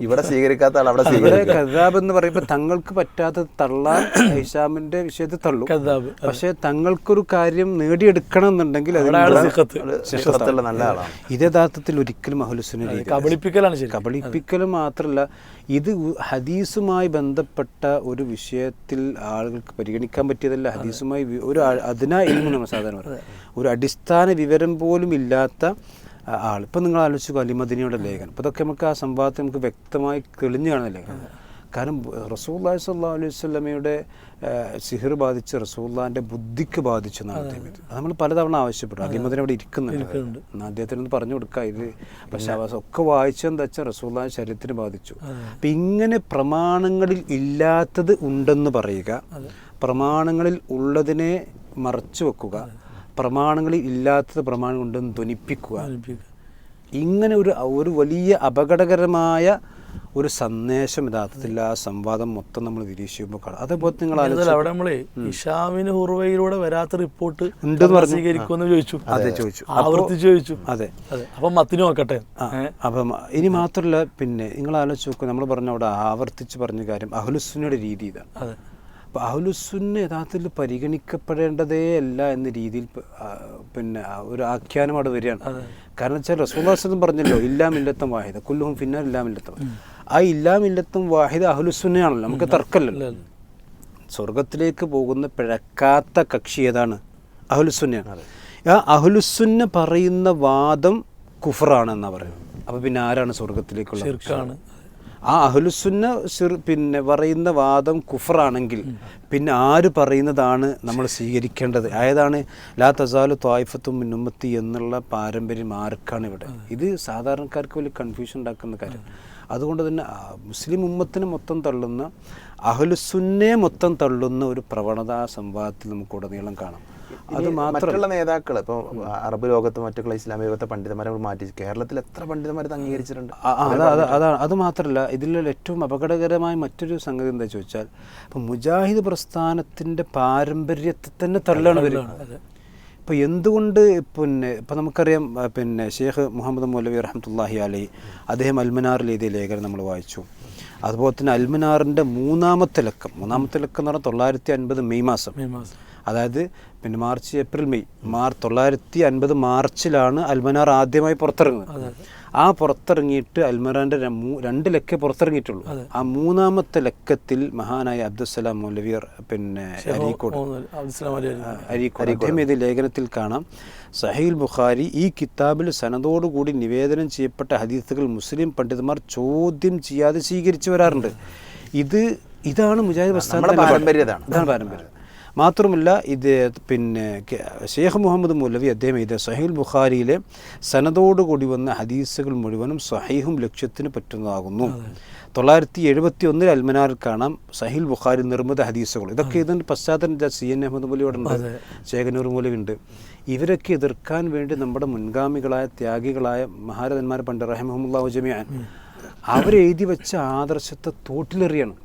ഇവിടെ സ്വീകരിക്കാത്ത ആൾ അവിടെ ഇവിടെ കദാബ് എന്ന് പറയുമ്പോൾ തങ്ങൾക്ക് പറ്റാത്ത തള്ളാൻ ഹിഷാമിന്റെ വിഷയത്തിൽ തള്ളു. പക്ഷെ തങ്ങൾക്കൊരു കാര്യം നേടിയെടുക്കണം എന്നുണ്ടെങ്കിൽ ഇത് യഥാർത്ഥത്തിൽ ഒരിക്കലും അഹുലുസുന കബളിപ്പിക്കലാണ് കബളിപ്പിക്കൽ മാത്രമല്ല ഇത് ഹദീസുമായി ബന്ധപ്പെട്ട ഒരു വിഷയത്തിൽ ആളുകൾക്ക് പരിഗണിക്കാൻ പറ്റിയതല്ല. ഹദീസുമായി ഒരു അതിനാ ഇൽമു നമ്മൾ സാധാരണ പറയുന്നത് ഒരു അടിസ്ഥാന വിവരം പോലും ഇല്ലാത്ത ആൾ. ഇപ്പം നിങ്ങൾ ആലോചിച്ചു അലിമദിനിയുടെ ലേഖനം. അപ്പോൾ ഇതൊക്കെ നമുക്ക് ആ സംവാദത്തെ നമുക്ക് വ്യക്തമായി തെളിഞ്ഞു കാണുന്ന ലേഖനം. കാരണം റസൂല്ലാ സ്വല്ലാ അലൈഹി സ്വലമയുടെ സിഹിർ ബാധിച്ച് റസൂല്ലാന്റെ ബുദ്ധിക്ക് ബാധിച്ചു എന്നാണ് അദ്ദേഹം അത്. നമ്മൾ പലതവണ ആവശ്യപ്പെട്ടു. അലിമദിനെ അവിടെ ഇരിക്കുന്നുണ്ട്. അദ്ദേഹത്തിനൊന്ന് അദ്ദേഹത്തിന് പറഞ്ഞു കൊടുക്കുക ഇത്. പക്ഷെ ഒക്കെ വായിച്ചെന്താ വെച്ചാൽ റസൂല്ലാ ശരീരത്തിന് ബാധിച്ചു. അപ്പം ഇങ്ങനെ പ്രമാണങ്ങളിൽ ഇല്ലാത്തത് ഉണ്ടെന്ന് പറയുക പ്രമാണങ്ങളിൽ ഉള്ളതിനെ മറച്ചു വെക്കുക പ്രമാണങ്ങളിൽ ഇല്ലാത്തത് പ്രമാണം ഉണ്ടെന്ന് ധ്വനിപ്പിക്കുക. ഇങ്ങനെ ഒരു ഒരു വലിയ അപകടകരമായ ഒരു സന്ദേശം യഥാർത്ഥത്തിൽ ആ സംവാദം മൊത്തം നമ്മൾ നിരീക്ഷിക്കുമ്പോൾ കാണാം. അതേപോലെ നിങ്ങൾ അവിടെ നമ്മളെ ഇഷാമിന് ഹുർവയിലൂടെ വരാത്ത റിപ്പോർട്ട് ഉണ്ടെന്ന് പറഞ്ഞു. സ്വീകരിക്കുമെന്ന് ചോദിച്ചു. അതെ ചോദിച്ചു. ആവർത്തിച്ച് ചോദിച്ചു. അതെ. അതെ. അപ്പൊ മത്തിന് നോക്കട്ടെ. അപ്പം ഇനി മാത്രമല്ല പിന്നെ നിങ്ങൾ ആലോചിച്ച് നോക്കുക നമ്മൾ പറഞ്ഞ അവിടെ ആവർത്തിച്ച് പറഞ്ഞ കാര്യം അഹ്ലുസ്സുന്നയുടെ രീതി ഇതാണ്. അതെ. അപ്പോൾ അഹ്ലുസുന്ന യഥാർത്ഥത്തിൽ പരിഗണിക്കപ്പെടേണ്ടതേ അല്ല എന്ന രീതിയിൽ പിന്നെ ഒരു ആഖ്യാനം അവിടെ വരികയാണ്. കാരണം വെച്ചാൽ റസൂല്ലാസ്ലം പറഞ്ഞല്ലോ ഇല്ലാമില്ലത്തും വാഹിദ കുല്ലുഹും ഫിന്നാർ ഇല്ലാമില്ലത്തും ആ ഇല്ലാമില്ലത്തും വാഹിദ അഹുലുസുന്നയാണല്ലോ നമുക്ക് തർക്കമല്ലല്ലോ. സ്വർഗത്തിലേക്ക് പോകുന്ന പിഴക്കാത്ത കക്ഷി ഏതാണ്? അഹുലുസുന്നയാണ്. ആ അഹുലുസുന്ന പറയുന്ന വാദം കുഫറാണെന്നാണ് പറയുന്നത്. അപ്പോൾ പിന്നെ ആരാണ് സ്വർഗത്തിലേക്കുള്ള ആ അഹ്ലുസുന്ന പിന്നെ പറയുന്ന വാദം കുഫറാണെങ്കിൽ പിന്നെ ആര് പറയുന്നതാണ് നമ്മൾ സ്വീകരിക്കേണ്ടത്? അതായതാണ് ലാ തസാലു ത്വായിഫത്തും മിന്നുമ്മത്തി എന്നുള്ള പാരമ്പര്യം ആർക്കാണ് ഇവിടെ? ഇത് സാധാരണക്കാർക്ക് വലിയ കൺഫ്യൂഷൻ ഉണ്ടാക്കുന്ന കാര്യം. അതുകൊണ്ട് തന്നെ മുസ്ലിം ഉമ്മത്തിനെ മൊത്തം തള്ളുന്ന അഹ്ലുസുന്നെ മൊത്തം തള്ളുന്ന ഒരു പ്രവണത സംവാദത്തിൽ നമുക്ക് ഉടനീളം കാണാം. അത് മറ്റുള്ള നേതാക്കൾ ഇപ്പോൾ അറബ് ലോകത്ത് മറ്റുള്ള ഇസ്ലാമിക ലോകത്തെ പണ്ഡിതന്മാരെ മാറ്റി. കേരളത്തിൽ എത്ര പണ്ഡിതന്മാർ ഇത് അംഗീകരിച്ചിട്ടുണ്ട്? അതാണ്. അത് മാത്രമല്ല ഇതിലുള്ള ഏറ്റവും അപകടകരമായ മറ്റൊരു സംഗതി എന്താ ചോദിച്ചാൽ ഇപ്പം മുജാഹിദ് പ്രസ്ഥാനത്തിന്റെ പാരമ്പര്യത്തെ തന്നെ തള്ളാണ് ഇപ്പൊ ഇപ്പം എന്തുകൊണ്ട് പിന്നെ ഇപ്പൊ നമുക്കറിയാം പിന്നെ ഷേഖ് മുഹമ്മദ് മൗലവി റഹമത്തല്ലാഹി അലി അദ്ദേഹം അൽമനാറിൽ എഴുതിയ ലേഖനം നമ്മൾ വായിച്ചു. അതുപോലെ തന്നെ അൽമനാറിന്റെ മൂന്നാമത്തെ ലക്കം മൂന്നാമത്തെ ലക്കം എന്ന് പറഞ്ഞാൽ തൊള്ളായിരത്തി അൻപത് മെയ് മാസം. മെയ് മാസം. അതായത് പിന്നെ മാർച്ച് ഏപ്രിൽ മെയ് മാർ തൊള്ളായിരത്തി അൻപത് മാർച്ചിലാണ് അൽമനാർ ആദ്യമായി പുറത്തിറങ്ങുന്നത്. ആ പുറത്തിറങ്ങിയിട്ട് അൽമറാന്റെ രണ്ട് ലക്കേ പുറത്തിറങ്ങിയിട്ടുള്ളൂ. ആ മൂന്നാമത്തെ ലക്കത്തിൽ മഹാനായ അബ്ദുസലാം മൗലവിയർ പിന്നെ അരീക്കോട്. അരീക്കോട്. അദ്ദേഹം ഇത് ലേഖനത്തിൽ കാണാം. സഹീൽ ബുഖാരി ഈ കിതാബിൽ സനതോടുകൂടി നിവേദനം ചെയ്യപ്പെട്ട ഹദീസുകൾ മുസ്ലിം പണ്ഡിതന്മാർ ചോദ്യം ചെയ്യാതെ സ്വീകരിച്ചു വരാറുണ്ട്. ഇത് ഇതാണ് മുജാഹിദ് ഇതാണ്. ഇതാണ് പാരമ്പര്യം. മാത്രമല്ല ഇത് പിന്നെ ഷെയ്ഖ് മുഹമ്മദ് മൗലവി അദ്ദേഹം ഇത് സഹീൽ ബുഖാരിയിലെ സനതോടുകൂടി വന്ന ഹദീസുകൾ മുഴുവനും സഹീഹും ലക്ഷ്യത്തിന് പറ്റുന്നതാകുന്നു. തൊള്ളായിരത്തി എഴുപത്തി ഒന്നിൽ അൽമനാറിൽ കാണാം സഹീൽ ബുഖാരി നിർമ്മിത ഹദീസുകൾ. ഇതൊക്കെ ഇതിന്റെ പശ്ചാത്തലം സി. എൻ. അഹമ്മദ് മൗലി ഇവിടെ ഉണ്ട് ശേഖനൂർ മൗലവി ഉണ്ട്. ഇവരൊക്കെ എതിർക്കാൻ വേണ്ടി നമ്മുടെ മുൻഗാമികളായ ത്യാഗികളായ മഹാരഥന്മാർ പണ്ട് ജമിയാൻ അവരെഴുതി വെച്ച ആദർശത്തെ തോട്ടിലെറിയണം.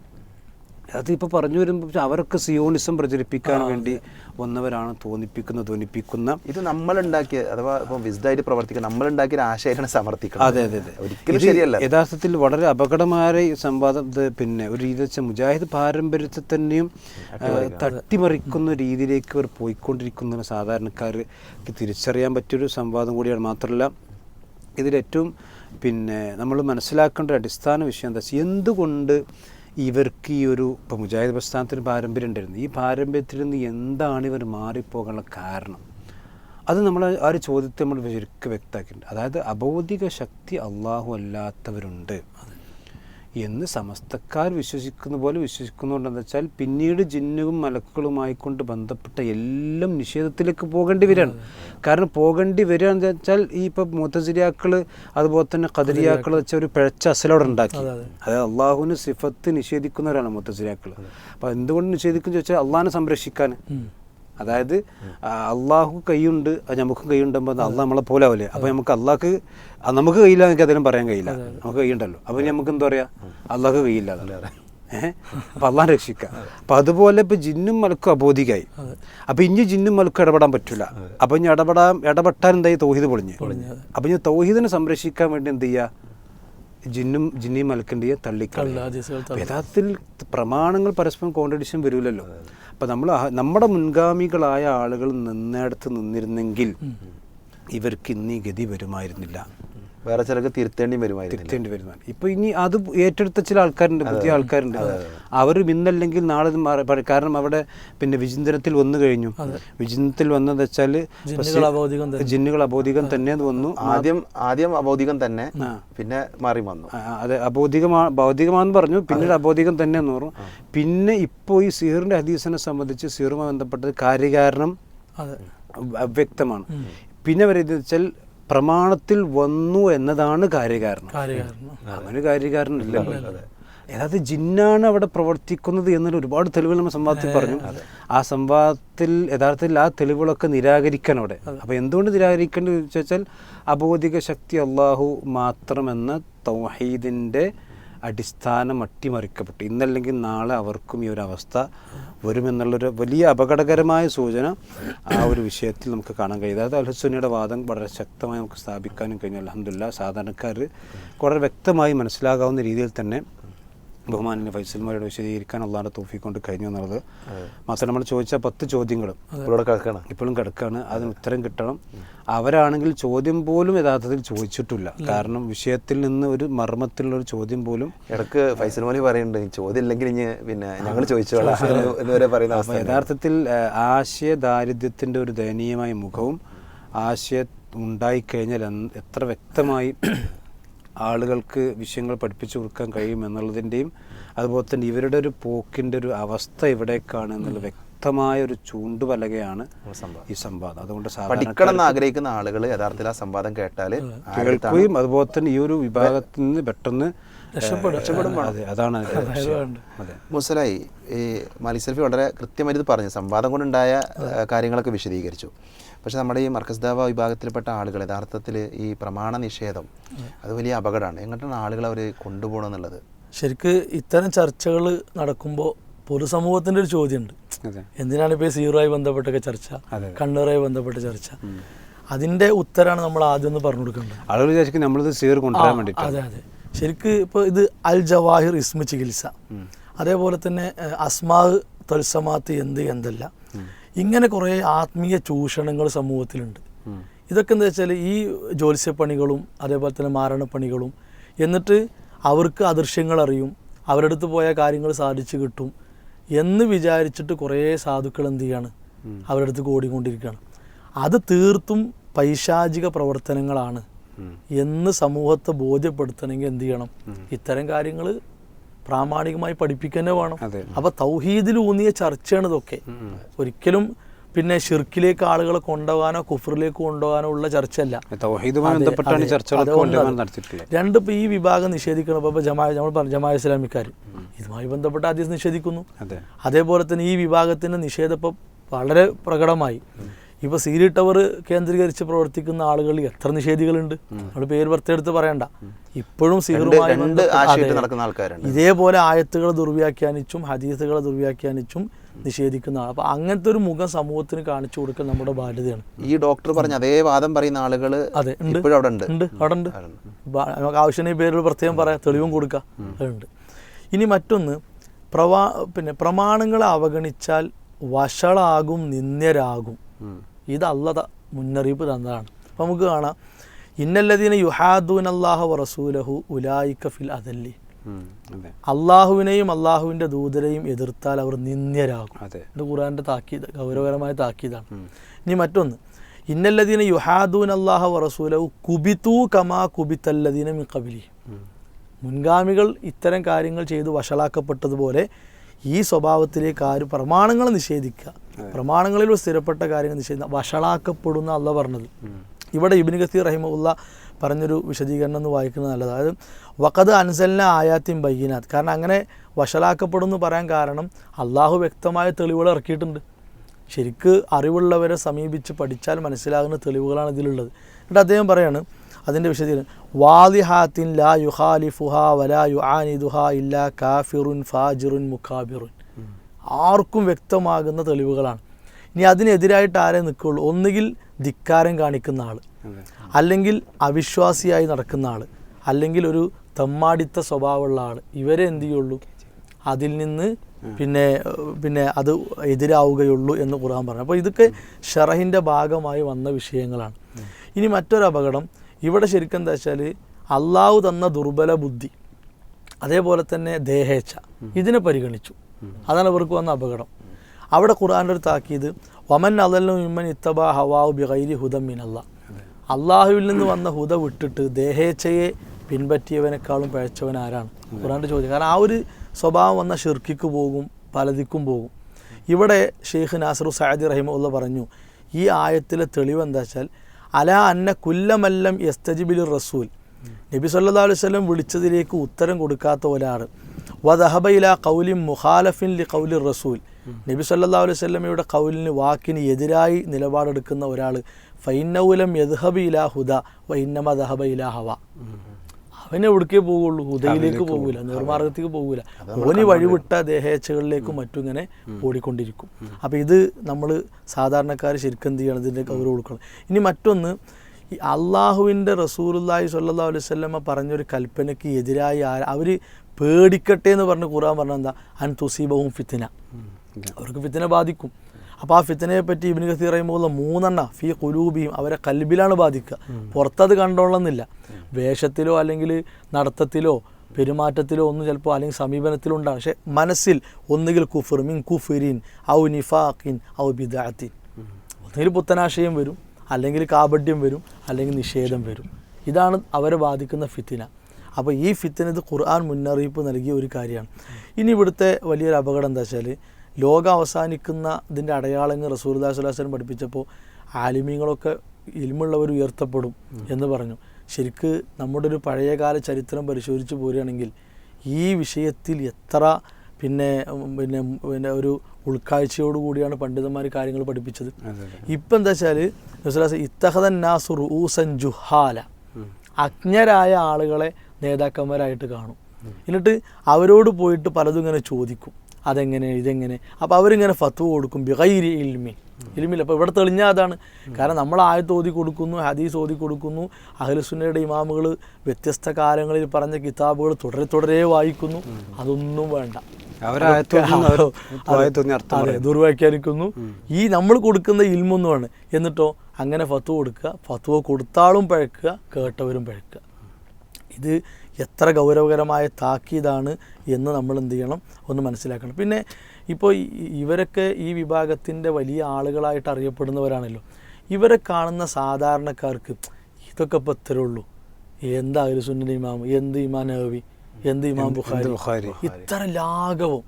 അതിപ്പോൾ പറഞ്ഞു വരുമ്പോൾ അവരൊക്കെ സിയോണിസം പ്രചരിപ്പിക്കാൻ വേണ്ടി വന്നവരാണ് തോന്നിപ്പിക്കുന്ന തോന്നിപ്പിക്കുന്ന ഇത് നമ്മളുണ്ടാക്കിയ അഥവാ ഇപ്പോൾ വിസ്ഡായിട്ട് പ്രവർത്തിക്കുന്ന നമ്മളുണ്ടാക്കിയ ആശയമാണ് സമർത്ഥിക്കുന്നത് അതെ അതെ അതെ. ഒരിക്കലും ശരിയല്ല. യഥാർത്ഥത്തിൽ വളരെ അപകടമായ ഈ സംവാദം ഇത് പിന്നെ ഒരു രീതി വെച്ചാൽ മുജാഹിദ് പാരമ്പര്യത്തെ തന്നെയും തട്ടിമറിക്കുന്ന രീതിയിലേക്ക് അവർ പോയിക്കൊണ്ടിരിക്കുന്ന സാധാരണക്കാർക്ക് തിരിച്ചറിയാൻ പറ്റിയൊരു സംവാദം കൂടിയാണ്. മാത്രമല്ല ഇതിലേറ്റവും പിന്നെ നമ്മൾ മനസ്സിലാക്കേണ്ട ഒരു അടിസ്ഥാന വിഷയം എന്താ വെച്ചാൽ എന്തുകൊണ്ട് ഇവർക്ക് ഈ ഒരു ഇപ്പോൾ മുജാഹിദ് പ്രസ്ഥാനത്തിന് പാരമ്പര്യം ഉണ്ടായിരുന്നു ഈ പാരമ്പര്യത്തിൽ നിന്ന് എന്താണ് ഇവർ മാറിപ്പോകാനുള്ള കാരണം? അത് നമ്മൾ ആ ഒരു ചോദ്യത്തെ നമ്മൾ ശരിക്കും വ്യക്തമാക്കിയിട്ടുണ്ട്. അതായത് അബൗദിക ശക്തി അള്ളാഹു അല്ലാത്തവരുണ്ട്. എന്ന് സമസ്തക്കാർ വിശ്വസിക്കുന്ന പോലെ വിശ്വസിക്കുന്നുണ്ടെന്ന് വെച്ചാൽ പിന്നീട് ജിന്നുകളും മലക്കുകളുമായി കൊണ്ട് ബന്ധപ്പെട്ട എല്ലാം നിഷേധത്തിലേക്ക് പോകേണ്ടി വരികയാണ്. കാരണം പോകേണ്ടി വരിക എന്ന് വെച്ചാൽ ഈ ഇപ്പം മുത്തസിരിയാക്കൾ അതുപോലെ തന്നെ കതിരിയാക്കൾ വെച്ച ഒരു പിഴച്ച അസലോടെ ഉണ്ടാക്കി അതായത് അള്ളാഹുവിന് സിഫത്ത് നിഷേധിക്കുന്നവരാണ് മുത്തസിരിയാക്കൾ അപ്പോൾ എന്തുകൊണ്ട് നിഷേധിക്കുന്നു ചോദിച്ചാൽ അള്ളാഹിനെ സംരക്ഷിക്കാൻ. അതായത് അള്ളാഹു കൈയുണ്ട് നമുക്കും കൈയുണ്ടാകുമ്പോൾ അള്ളാഹ് നമ്മളെ പോലെ ആവില്ലേ അപ്പോൾ നമുക്ക് അള്ളാഹ്ക്ക് നമുക്ക് കയ്യില്ല എന്നൊക്കെ അതിനും പറയാൻ കഴിയില്ല നമുക്ക് കൈയുണ്ടല്ലോ അപ്പോൾ നമുക്ക് എന്താ പറയാ? അള്ളാഹ്ക്ക് കയ്യില്ല. ഏഹ് അപ്പം അള്ളാഹ് രക്ഷിക്കുക അപ്പം അതുപോലെ ഇപ്പം ജിന്നും മലക്കും അബോധികായി അപ്പം ഇനി ജിന്നും മലക്കും ഇടപെടാൻ പറ്റില്ല അപ്പം ഇനി ഇടപെടാൻ ഇടപെട്ടാൽ എന്തായി? തൗഹീദ് പൊളിഞ്ഞ്. അപ്പം ഇനി തൗഹീദിനെ സംരക്ഷിക്കാൻ വേണ്ടി എന്ത് ചെയ്യുക ജിന്നും ജിന്നിയും ഹദീസുകൾ അപ്പൊ യഥാർത്ഥത്തിൽ പ്രമാണങ്ങൾ പരസ്പരം കോൺട്രഡിക്ഷൻ വരില്ലല്ലോ അപ്പം നമ്മൾ നമ്മുടെ മുൻഗാമികളായ ആളുകൾ നിന്നിടത്ത് നിന്നിരുന്നെങ്കിൽ ഇവർക്ക് ഇന്ന് ഈ ഗതി വരുമായിരുന്നില്ല. വേറെ ചിലർക്ക് തിരുത്തേണ്ടി വരുമായിരുന്നു. തിരുത്തേണ്ടി വരുന്നതാണ് ഇപ്പൊ ഇനി അത് ഏറ്റെടുത്ത ചില ആൾക്കാരുണ്ട് പുതിയ ആൾക്കാരുണ്ട്. അവർ ഇന്നല്ലെങ്കിൽ നാളെ മാറി കാരണം അവിടെ പിന്നെ വിചിന്തനത്തിൽ വന്നു കഴിഞ്ഞു. വിചിന്തനത്തിൽ വന്നത് വെച്ചാൽ ജിന്നുകൾ അബോധികം തന്നെ. വന്നു. ആദ്യം ആദ്യം അബോധികം തന്നെ പിന്നെ മാറി വന്നു. അതെ അബോധികമാണ് ഭൗതികമാണെന്ന് പറഞ്ഞു പിന്നീട് അബോധികം തന്നെ എന്ന് പറഞ്ഞു. പിന്നെ ഇപ്പോൾ ഈ സീറിന്റെ ഹദീസിനെ സംബന്ധിച്ച് സീറുമായി ബന്ധപ്പെട്ടത് കാര്യകാരണം വ്യക്തമാണ്. അവ്യക്തമാണ് പിന്നെ പറയുന്നത് വെച്ചാൽ പ്രമാണത്തിൽ വന്നു എന്നതാണ് കാര്യകാരണം. കാര്യകാരണം. അങ്ങനെ കാര്യകാരണം ഇല്ലല്ലോ അതായത് ജിന്നാണ് അവിടെ പ്രവർത്തിക്കുന്നത് എന്നൊരു ഒരുപാട് തെളിവുകൾ നമ്മൾ സംവാദത്തിൽ പറഞ്ഞു. ആ സംവാദത്തിൽ യഥാർത്ഥത്തിൽ ആ തെളിവുകളൊക്കെ നിരാകരിക്കണം അവിടെ. അപ്പോൾ എന്തുകൊണ്ട് നിരാകരിക്കേണ്ടത് ചോദിച്ചാൽ അബോധിക ശക്തി അള്ളാഹു മാത്രമെന്ന തൗഹീദിന്റെ അടിസ്ഥാനം അട്ടിമറിക്കപ്പെട്ടു. ഇന്നല്ലെങ്കിൽ നാളെ അവർക്കും ഈ ഒരു അവസ്ഥ വരുമെന്നുള്ളൊരു വലിയ അപകടകരമായ സൂചന ആ ഒരു വിഷയത്തിൽ നമുക്ക് കാണാൻ കഴിയും. അതായത് അൽഹുസുനിയുടെ വാദം വളരെ ശക്തമായി നമുക്ക് സ്ഥാപിക്കാനും കഴിഞ്ഞു. അലഹമില്ല സാധാരണക്കാർ വളരെ വ്യക്തമായി മനസ്സിലാകാവുന്ന രീതിയിൽ തന്നെ ബഹുമാനിനെ ഫൈസൽമാരോട് വിശദീകരിക്കാൻ അള്ളാഹുടെ തോഫി കൊണ്ട് കഴിഞ്ഞു എന്നുള്ളത്. മാത്രം നമ്മൾ ചോദിച്ച പത്ത് ചോദ്യങ്ങളും ഇപ്പോഴും കിടക്കുകയാണ് അതിന് ഉത്തരം കിട്ടണം. അവരാണെങ്കിൽ ചോദ്യം പോലും യഥാർത്ഥത്തിൽ ചോദിച്ചിട്ടില്ല. കാരണം വിഷയത്തിൽ നിന്ന് ഒരു മർമ്മത്തിലുള്ള ഒരു ചോദ്യം പോലും ഇടയ്ക്ക് ഫൈസൽ മോലി പറയുന്നുണ്ട് "ഈ ചോദ്യം ഇല്ലെങ്കിൽ പിന്നെ ഞങ്ങൾ ചോദിച്ചോളാം യഥാർത്ഥത്തിൽ ആശയ ദാരിദ്ര്യത്തിന്റെ ഒരു ദയനീയമായ മുഖവും ആശയ ഉണ്ടായിക്കഴിഞ്ഞാൽ എത്ര വ്യക്തമായി ആളുകൾക്ക് വിഷയങ്ങൾ പഠിപ്പിച്ചു കൊടുക്കാൻ കഴിയും എന്നുള്ളതിന്റെയും അതുപോലെ തന്നെ ഇവരുടെ ഒരു പോക്കിന്റെ ഒരു അവസ്ഥ എവിടേക്കാണ് എന്നുള്ള വ്യക്തമായ ശക്തമായ ഒരു ചൂണ്ടുപലകയാണ് ഈ സംവാദം. അതുകൊണ്ട് പഠിക്കണം ആഗ്രഹിക്കുന്ന ആളുകൾ യഥാർത്ഥത്തിൽ ആ സംവാദം കേട്ടാൽ കേൾക്കുകയും അതുപോലെ തന്നെ ഈ ഒരു വിഭാഗത്തിൽ നിന്ന് പെട്ടെന്ന് രക്ഷപ്പെടും. അതെ അതാണ്. മുസലായി ഈ മാലിക് സെൽഫി വളരെ കൃത്യമായിട്ട് ഇത് പറഞ്ഞു. സംവാദം കൊണ്ടുണ്ടായ കാര്യങ്ങളൊക്കെ വിശദീകരിച്ചു. പക്ഷെ നമ്മുടെ ഈ മർക്കസ് ദാവ വിഭാഗത്തിൽപ്പെട്ട ആളുകൾ യഥാർത്ഥത്തിൽ ഈ പ്രമാണ നിഷേധം അത്. വലിയ അപകടമാണ്. എങ്ങോട്ടാണ് ആളുകൾ അവർ കൊണ്ടുപോകണം എന്നുള്ളത്? ശരിക്ക് ഇത്തരം ചർച്ചകൾ നടക്കുമ്പോൾ പൊതുസമൂഹത്തിന്റെ ഒരു ചോദ്യമുണ്ട്. എന്തിനാണ് ഇപ്പോൾ സീറോയി ബന്ധപ്പെട്ടൊക്കെ ചർച്ച? കണ്ണൂറായി ബന്ധപ്പെട്ട ചർച്ച. അതിന്റെ ഉത്തരമാണ് നമ്മൾ ആദ്യം ഒന്ന് പറഞ്ഞു കൊടുക്കേണ്ടത്. ആളുകൾ വിചാരിക്കും നമ്മളിത് സീർ കൊണ്ടുവരാൻ അതെ അതെ. ശരിക്ക് ഇപ്പോൾ ഇത് അൽ ജവാഹിർ ഇസ്മ ചികിത്സ. അതേപോലെ തന്നെ അസ്മാ അസ്മാഹ് തൽസമാത്ത് എന്ത് എന്തല്ല. ഇങ്ങനെ കുറേ ആത്മീയ ചൂഷണങ്ങൾ സമൂഹത്തിലുണ്ട്. ഇതൊക്കെ എന്താ വെച്ചാൽ ഈ ജ്യോത്സ്യപ്പണികളും അതേപോലെ തന്നെ മാരണപ്പണികളും എന്നിട്ട് അവർക്ക് അദൃശ്യങ്ങൾ അറിയും അവരുടെ അടുത്ത് പോയ കാര്യങ്ങൾ സാധിച്ചു കിട്ടും എന്ന് വിചാരിച്ചിട്ട് കുറേ സാധുക്കൾ എന്ത് ചെയ്യാണ്? അവരുടെ അടുത്ത് ഓടിക്കൊണ്ടിരിക്കുകയാണ്. അത് തീർത്തും പൈശാചിക പ്രവർത്തനങ്ങളാണ്. എന്ന് സമൂഹത്തെ ബോധ്യപ്പെടുത്തണമെങ്കിൽ എന്ത് ചെയ്യണം? ഇത്തരം കാര്യങ്ങൾ പ്രാമാണികമായി പഠിപ്പിക്കുക തന്നെ വേണം. അതെ. അപ്പൊ തൗഹീദിൽ ഊന്നിയ ചർച്ചയാണ് ഇതൊക്കെ ഒരിക്കലും പിന്നെ ഷിർക്കിലേക്ക് ആളുകളെ കൊണ്ടുപോകാനോ കുഫറിലേക്ക് കൊണ്ടുപോകാനോ ഉള്ള ചർച്ചയല്ല. ബന്ധപ്പെട്ടാണ് രണ്ട് ഈ വിഭാഗം നിഷേധിക്കണം. ഇപ്പൊ ജമാ നമ്മൾ പറഞ്ഞു ജമാ ഇസ്ലാമിക്കാർ ഇതുമായി ബന്ധപ്പെട്ട ആദ്യം നിഷേധിക്കുന്നു. അതേപോലെ തന്നെ ഈ വിഭാഗത്തിന്റെ നിഷേധം വളരെ പ്രകടമായി. ഇപ്പൊ സീരി ടവർ കേന്ദ്രീകരിച്ച് പ്രവർത്തിക്കുന്ന ആളുകളിൽ എത്ര നിഷേധികളുണ്ട്? നമ്മൾ പേര് വർത്തെടുത്ത് പറയണ്ട. ഇപ്പോഴും സീറുമായി ഇതേപോലെ ആയത്തുകളെ ദുർവ്യാഖ്യാനിച്ചും ഹദീസുകളെ ദുർവ്യാഖ്യാനിച്ചും നിഷേധിക്കുന്ന ആൾ അപ്പൊ അങ്ങനത്തെ ഒരു മുഖം സമൂഹത്തിന് കാണിച്ചു കൊടുക്കൽ നമ്മുടെ ബാധ്യതയാണ്. ഈ ഡോക്ടർ പറഞ്ഞ അതേ വാദം പറയുന്ന ആളുകൾ അതെ ഉണ്ട്. അവിടെ ഉണ്ട്. ഉണ്ട് അവിടെ ഉണ്ട്. നമുക്ക് ആവശ്യമായ പേരിൽ പ്രത്യേകം പറയാം തെളിവും കൊടുക്കാം. അതുണ്ട് ഇനി മറ്റൊന്ന് പ്രവാ പിന്നെ പ്രമാണങ്ങളെ അവഗണിച്ചാൽ വഷളാകും നിന്ദ്യരാകും. ഇത് അല്ല മുന്നറിയിപ്പ് തന്നതാണ്. അപ്പം നമുക്ക് കാണാം. ഇന്നല്ലദീന യുഹാദൂൻ അള്ളാഹു റസൂലഹു ഉലായിക്ക ഫിൽ അതല്ലി അള്ളാഹുവിനെയും അള്ളാഹുവിന്റെ ദൂതരെയും എതിർത്താൽ അവർ നിന്ദ്യരാകും. ഇത് ഖുറാന്റെ താക്കീത് ഗൗരവകരമായ താക്കീതാണ്. ഇനി മറ്റൊന്ന്. ഇന്നല്ലദീന യുഹാദൂൻ അള്ളാഹ വറസൂലഹു കുബിത്തു കമാ കുബിത്തല്ലദീന മിക്കബിലി കബിലി മുൻഗാമികൾ ഇത്തരം കാര്യങ്ങൾ ചെയ്ത് വഷളാക്കപ്പെട്ടതുപോലെ ഈ സ്വഭാവത്തിലേക്ക് ആര് പ്രമാണങ്ങൾ നിഷേധിക്കുക പ്രമാണങ്ങളിൽ സ്ഥിരപ്പെട്ട കാര്യങ്ങൾ നിഷേധിക്കുക വഷളാക്കപ്പെടുന്ന അല്ല പറഞ്ഞത്. ഇവിടെ ഇബിൻ ഗസീർ റഹിമുല്ല പറഞ്ഞൊരു വിശദീകരണം എന്ന് വായിക്കുന്നത് നല്ലത്. അതായത് വക്കത് അൻസലിന ആയാത്തിൻ ബൈനാത് കാരണം അങ്ങനെ വഷളാക്കപ്പെടും എന്ന് പറയാൻ കാരണം അള്ളാഹു വ്യക്തമായ തെളിവുകൾ ഇറക്കിയിട്ടുണ്ട്. ശരിക്ക് അറിവുള്ളവരെ സമീപിച്ച് പഠിച്ചാൽ മനസ്സിലാകുന്ന തെളിവുകളാണ് ഇതിലുള്ളത്. എന്നിട്ട് അദ്ദേഹം പറയാണ് അതിന്റെ വിശദീകരണം വാദിഹാത്തിൻ ലാ യുഹാലിഫുഹ വലാ യു ആനിദുഹ ഇല്ലാ കാഫിറുൻ ഫാജിറുൻ മുഖാബിറുൻ. ആർക്കും വ്യക്തമാകുന്ന തെളിവുകളാണ്. ഇനി അതിനെതിരായിട്ട് ആരെ നിൽക്കുള്ളൂ? ഒന്നുകിൽ ധിക്കാരം കാണിക്കുന്ന ആൾ അല്ലെങ്കിൽ അവിശ്വാസിയായി നടക്കുന്ന ആൾ അല്ലെങ്കിൽ ഒരു തെമ്മാടിത്ത സ്വഭാവമുള്ള ആൾ ഇവരെ എന്ത് ചെയ്യുള്ളൂ? അതിൽ നിന്ന് പിന്നെ പിന്നെ അത് എതിരാവുകയുള്ളൂ എന്ന് ഖുർആൻ പറഞ്ഞു. അപ്പോൾ ഇതൊക്കെ ഷറഹിന്റെ ഭാഗമായി വന്ന വിഷയങ്ങളാണ്. ഇനി മറ്റൊരു അപകടം ഇവിടെ ശരിക്കും എന്താ വെച്ചാൽ അള്ളാഹു തന്ന ദുർബല ബുദ്ധി അതേപോലെ തന്നെ ദേഹേച്ഛ ഇതിനെ പരിഗണിച്ചു. അതാണ് ഇവർക്ക് വന്ന അപകടം. അവിടെ ഖുർആന്റെ ഒരു താക്കീത് വമൻ അദല്ലു ഇമ്മൻ ഇത്തബ ഹവാ ബിഗൈരി ഹുദം മിനല്ല അള്ളാഹുവിൽ നിന്ന് വന്ന ഹുദ വിട്ടിട്ട് ദേഹേച്ഛയെ പിൻപറ്റിയവനേക്കാളും പഴച്ചവൻ ആരാണ് ഖുറാന്റെ ചോദ്യം. കാരണം ആ ഒരു സ്വഭാവം വന്ന ഷിർക്കിക്ക് പോകും പലതിക്കും പോകും. ഇവിടെ ഷെയ്ഖ് നാസറു സഅദി റഹിമുള്ള പറഞ്ഞു ഈ ആയത്തിലെ തെളിവ് എന്താ വെച്ചാൽ അല അന്ന കുല്ലമല്ലം യസ്തജിബിൽ റസൂൽ. നബി സല്ലാ അലൈഹി വസല്ലം വിളിച്ചതിലേക്ക് ഉത്തരം കൊടുക്കാത്ത ഒരാൾ വദഹബ ഇല മുഹാലഫിൻ മുഖാലഫിൻ ലി കൗലി റസൂൽ. നബി സല്ലാ അലൈഹി വസല്ലമയുടെ കൗലിന് വാക്കിന് എതിരായി നിലപാടെടുക്കുന്ന ഒരാൾ ഫൈനൗലം യദ്ഹബ് ഇലാ ഹുദ വൈന്നമ ദഹബ ഇലാ ഹവ. അവൻ എവിടേക്കേ പോകുള്ളൂ ഹുദയിലേക്ക് പോകൂല നിർമാർഗത്തേക്ക് പോകൂല ഓനി വഴിവിട്ട ദേഹേച്ഛകളിലേക്കും മറ്റും ഇങ്ങനെ ഓടിക്കൊണ്ടിരിക്കും. അപ്പോൾ ഇത് നമ്മൾ സാധാരണക്കാർ ശരിക്കും എന്ത് ചെയ്യണം? ഇതിന്റെ ഗൗരവം കൊടുക്കണം. ഇനി മറ്റൊന്ന് ഈ അള്ളാഹുവിന്റെ റസൂലുല്ലാഹി സല്ലാ അലൈഹി സ്വല്ലമ്മ പറഞ്ഞൊരു കൽപ്പനയ്ക്ക് എതിരായി അവർ പേടിക്കട്ടെ എന്ന് പറഞ്ഞ് ഖുറാൻ പറഞ്ഞ എന്താ? അൻ തുസീബവും ഫിത്തിന അവർക്ക് ഫിത്തനെ ബാധിക്കും. അപ്പോൾ ആ ഫിത്തനയെ പറ്റി ഇബിന് കസീർ പറയുമ്പോൾ മൂന്നെണ്ണ ഫീ കുലൂബിയും അവരെ കൽബിലാണ് ബാധിക്കുക. പുറത്തത് കണ്ടോളന്നില്ല. വേഷത്തിലോ അല്ലെങ്കിൽ നടത്തത്തിലോ പെരുമാറ്റത്തിലോ ഒന്നും ചിലപ്പോൾ അല്ലെങ്കിൽ സമീപനത്തിലോ ഉണ്ടാകും പക്ഷേ മനസ്സിൽ ഒന്നുകിൽ കുഫർ മിൻ കുഫിരീൻ ഔ നിഫാഖിൻ ഔ ബിദാത്തിൻ ഒന്നുകിൽ പുത്തനാശയം വരും അല്ലെങ്കിൽ കാപഡ്യം വരും അല്ലെങ്കിൽ നിഷേധം വരും. ഇതാണ് അവരെ ബാധിക്കുന്ന ഫിത്തിന. അപ്പോൾ ഈ ഫിത്തിന് ഇത് ഖുർആൻ മുന്നറിയിപ്പ് നൽകിയ ഒരു കാര്യമാണ്. ഇനി ഇവിടുത്തെ വലിയൊരു അപകടം എന്താ വെച്ചാൽ ലോകം അവസാനിക്കുന്ന ഇതിന്റെ അടയാളങ്ങൾ റസൂർദാ സുലാസൻ പഠിപ്പിച്ചപ്പോൾ ആലിമീങ്ങളൊക്കെ ഇൽമുള്ളവർ ഉയർത്തപ്പെടും എന്ന് പറഞ്ഞു. ശരിക്ക് നമ്മുടെ ഒരു പഴയകാല ചരിത്രം പരിശോധിച്ച് പോരുകയാണെങ്കിൽ ഈ വിഷയത്തിൽ എത്ര പിന്നെ പിന്നെ പിന്നെ ഒരു ഉൾക്കാഴ്ചയോട് കൂടിയാണ് പണ്ഡിതന്മാർ കാര്യങ്ങൾ പഠിപ്പിച്ചത്. ഇപ്പം എന്താ വെച്ചാൽ നസുലാസ് ഇത്തഹദൻ നാസു റൂസൻ ജുഹാല. അജ്ഞരായ ആളുകളെ നേതാക്കന്മാരായിട്ട് കാണും. എന്നിട്ട് അവരോട് പോയിട്ട് പലതും ഇങ്ങനെ ചോദിക്കും. അതെങ്ങനെ ഇതെങ്ങനെ? അപ്പോൾ അവരിങ്ങനെ ഫത്വ കൊടുക്കും ബിഹൈരി ഇൽമി. ഇൽമില്ല അപ്പോൾ ഇവിടെ തെളിഞ്ഞ അതാണ്. കാരണം നമ്മൾ ആയത്ത് ഓതി കൊടുക്കുന്നു ഹദീസ് ഓതി കൊടുക്കുന്നു അഹ്ലുസുന്നയുടെ ഇമാമുകൾ വ്യത്യസ്ത കാലങ്ങളിൽ പറഞ്ഞ കിതാബുകൾ തുടരെ തുടരെ വായിക്കുന്നു. അതൊന്നും വേണ്ട. അതെ ദുർവ്യാഖ്യാനിക്കുന്നു. ഈ നമ്മൾ കൊടുക്കുന്ന ഇൽമൊന്നുമാണ്. എന്നിട്ടോ അങ്ങനെ ഫത്വ കൊടുക്കുക ഫത്വ കൊടുത്താളും പഴക്കുക കേട്ടവരും പഴക്കുക. ഇത് എത്ര ഗൗരവകരമായ താക്കീതാണ് എന്ന് നമ്മൾ എന്ത് ചെയ്യണം ഒന്ന് മനസ്സിലാക്കണം. പിന്നെ ഇപ്പോൾ ഇവരൊക്കെ ഈ വിഭാഗത്തിന്റെ വലിയ ആളുകളായിട്ട് അറിയപ്പെടുന്നവരാണല്ലോ. ഇവരെ കാണുന്ന സാധാരണക്കാർക്ക് ഇതൊക്കെ ഇപ്പോൾ ഇത്രേ ഉള്ളൂ. എന്താ സുന്നൽ ഇമാം? എന്ത് ഇമാം നവി എന്ത് ഇമാം ബുഖാരി? ബുഖാരി? ഇത്ര ലാഘവം.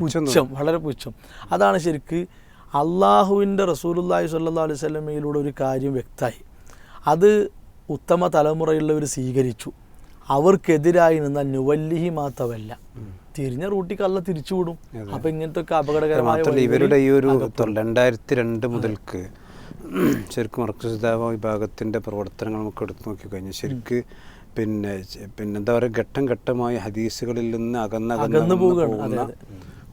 പുച്ഛ- വളരെ പുച്ഛം. അതാണ് ശരിക്ക് അള്ളാഹുവിന്റെ റസൂലുല്ലാഹി സല്ലാ അലൈഹി സ്വലമയിലൂടെ ഒരു കാര്യം വ്യക്തമായി. അത് ഉത്തമ തലമുറയുള്ളവർ സ്വീകരിച്ചു. അവർക്കെതിരായി നിന്ന നുവല്ലിഹി മാത്രമല്ല. തിരിഞ്ഞ റൂട്ടിൽ കള്ള തിരിച്ചുവിടും. അപ്പൊ ഇങ്ങനത്തെ ഒക്കെ അപകടകരമായ ഇവരുടെ ഈ ഒരു രണ്ടായിരത്തി രണ്ട് മുതൽക്ക് ശരിക്കും മർക്കസിതാവ വിഭാഗത്തിന്റെ പ്രവർത്തനങ്ങൾ നമുക്ക് എടുത്തു നോക്കിക്കഴിഞ്ഞാൽ ശരിക്ക് പിന്നെ പിന്നെന്താ പറയുക ഘട്ടം ഘട്ടമായി ഹദീസുകളിൽ നിന്ന് അകന്നു പോവുകയാണ്. പോകുന്ന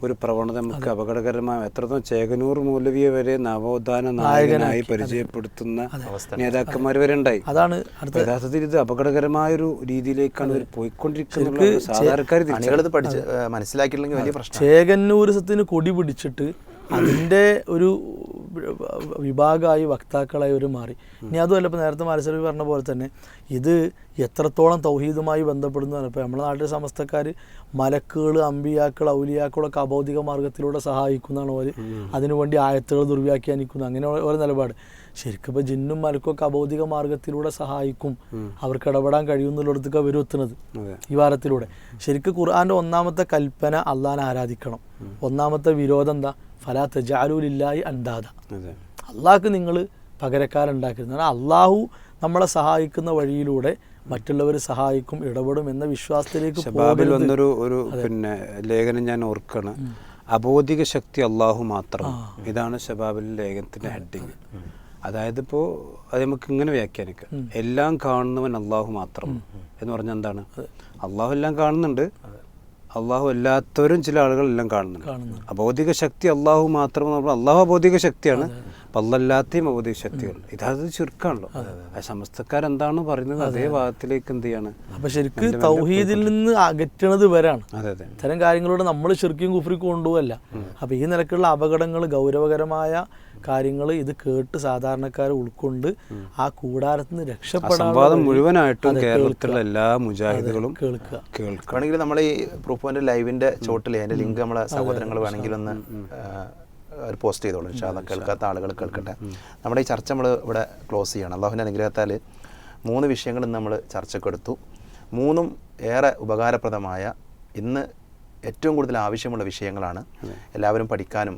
ഒരു പ്രവണത നമുക്ക് അപകടകരമായ എത്രത്തോളം ചേകനൂർ മൂലവിയെ വരെ നവോത്ഥാന നായകനായി പരിചയപ്പെടുത്തുന്ന നേതാക്കന്മാർ വരെ ഉണ്ടായി. അതാണ് അടുത്ത യഥാർത്ഥത്തിൽ ഇത് അപകടകരമായ ഒരു രീതിയിലേക്കാണ് ഇവർ പോയിക്കൊണ്ടിരിക്കുന്നത് സാധാരണക്കാർ പഠിച്ച് മനസ്സിലാക്കിയില്ലെങ്കിൽ വലിയ പ്രശ്നം ചേകന്നൂരസത്തിന് കൊടി പിടിച്ചിട്ട് അതിന്റെ ഒരു വിഭാഗമായി വക്താക്കളായി ഒരു മാറി. ഇനി അതുമല്ല ഇപ്പോൾ നേരത്തെ മത്സരം പറഞ്ഞ പോലെ തന്നെ ഇത് എത്രത്തോളം തൗഹീദുമായി ബന്ധപ്പെടുന്നു ഇപ്പോൾ നമ്മുടെ നാട്ടിലെ സമസ്തക്കാർ മലക്കുകൾ അമ്പിയാക്കൾ ഔലിയാക്കളൊക്കെ അബൗദിക മാർഗത്തിലൂടെ സഹായിക്കുന്നതാണ് അവർ അതിനുവേണ്ടി ആയത്തുകൾ ദുർവ്യാഖ്യാനിക്കുന്നു. അങ്ങനെ ഓരോ നിലപാട്. ശരിക്കും ഇപ്പോൾ ജിന്നും മലക്കൊക്കെ അബൗദിക മാർഗത്തിലൂടെ സഹായിക്കും. അവർക്ക് ഇടപെടാൻ കഴിയുന്നുള്ളിടത്തൊക്കെ അവർ എത്തുന്നത് ഈ വാരത്തിലൂടെ. ശരിക്കും ഖുർആാന്റെ ഒന്നാമത്തെ കൽപ്പന അള്ളാൻ ആരാധിക്കണം. ഒന്നാമത്തെ വിരോധം എന്താ? ഫലാ തെജാലൂലില്ലായി അതെ. അള്ളാഹ്ക്ക് നിങ്ങൾ പകരക്കാരുണ്ടാക്കരുത്. അള്ളാഹു നമ്മളെ സഹായിക്കുന്ന വഴിയിലൂടെ മറ്റുള്ളവർ സഹായിക്കും ഇടപെടും എന്ന വിശ്വാസത്തിലേക്ക് വന്നൊരു ഒരു പിന്നെ ലേഖനം ഞാൻ ഓർക്കാണ്. അബോധിക ശക്തി അള്ളാഹു മാത്രം. ഇതാണ് ഷബാബിൽ ലേഖനത്തിന്റെ ഹെഡിങ്. അതായത് ഇപ്പോ അത് നമുക്ക് ഇങ്ങനെ വ്യാഖ്യാനിക്കാം. എല്ലാം കാണുന്നവൻ അള്ളാഹു മാത്രം എന്ന് പറഞ്ഞാൽ എന്താണ്? അള്ളാഹു എല്ലാം കാണുന്നുണ്ട്. അള്ളാഹു അല്ലാത്തവരും ചില ആളുകളെല്ലാം കാണുന്നുണ്ട്. അബോധിക ശക്തി അള്ളാഹു മാത്രം അള്ളാഹു അബോധിക ശക്തിയാണ് അല്ലല്ലാത്തയും അബോധിക ശക്തികൾ ഇതത് ചുരുക്കാണല്ലോ ആ സമസ്തക്കാരെന്താണ് പറയുന്നത്? അതേ ഭാഗത്തിലേക്ക് എന്ത് ചെയ്യാണ്? അപ്പൊ ശരിക്കും തൗഹീദിൽ നിന്ന് അകറ്റണത് വരാണ് അതെ അതെ. ഇത്തരം കാര്യങ്ങളോട് നമ്മൾ ശരിക്കും കുഫ്രിക്ക് കൊണ്ടുപോകല്ല അപ്പൊ ഈ നിലക്കുള്ള അപകടങ്ങൾ ഗൗരവകരമായ കാര്യങ്ങൾ ഇത് കേട്ട് സാധാരണക്കാർ ഉൾക്കൊണ്ട് ആ കൂടാരത്തിൽ നിന്ന് രക്ഷപ്പെടാൻ മുഴുവനായിട്ടും കേരളത്തിലുള്ള എല്ലാ മുജാഹിദുകളും കേൾക്കുക. കേൾക്കുകയാണെങ്കിൽ നമ്മൾ ഈ പ്രൂഫ് പോയിന്റ് ലൈവിന്റെ ചോട്ടിൽ അതിന്റെ ലിങ്ക് നമ്മളെ സഹോദരങ്ങൾ വേണമെങ്കിൽ ഒന്ന് ഒരു പോസ്റ്റ് ചെയ്തോളൂ പക്ഷേ അത് കേൾക്കാത്ത ആളുകൾ കേൾക്കട്ടെ. നമ്മുടെ ഈ ചർച്ച നമ്മൾ ഇവിടെ ക്ലോസ് ചെയ്യണം. അള്ളാഹുവിന്റെ അനുഗ്രഹത്താൽ മൂന്ന് വിഷയങ്ങൾ ഇന്ന് നമ്മൾ ചർച്ചക്കെടുത്തു മൂന്നും ഏറെ ഉപകാരപ്രദമായ ഇന്ന് ഏറ്റവും കൂടുതൽ ആവശ്യമുള്ള വിഷയങ്ങളാണ്. എല്ലാവരും പഠിക്കാനും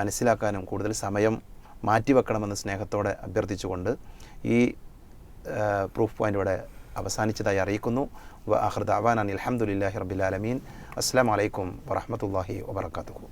മനസ്സിലാക്കാനും കൂടുതൽ സമയം മാറ്റിവെക്കണമെന്ന് സ്നേഹത്തോടെ അഭ്യർത്ഥിച്ചുകൊണ്ട് ഈ പ്രൂഫ് പോയിന്റ് ഇവിടെ അവസാനിച്ചതായി അറിയിക്കുന്നു. വ ദഅവാന അനിൽ ആലമീൻ. അസ്സലാമു അലൈക്കും വറഹ്മത്തുള്ളാഹി വബറകാതുഹു.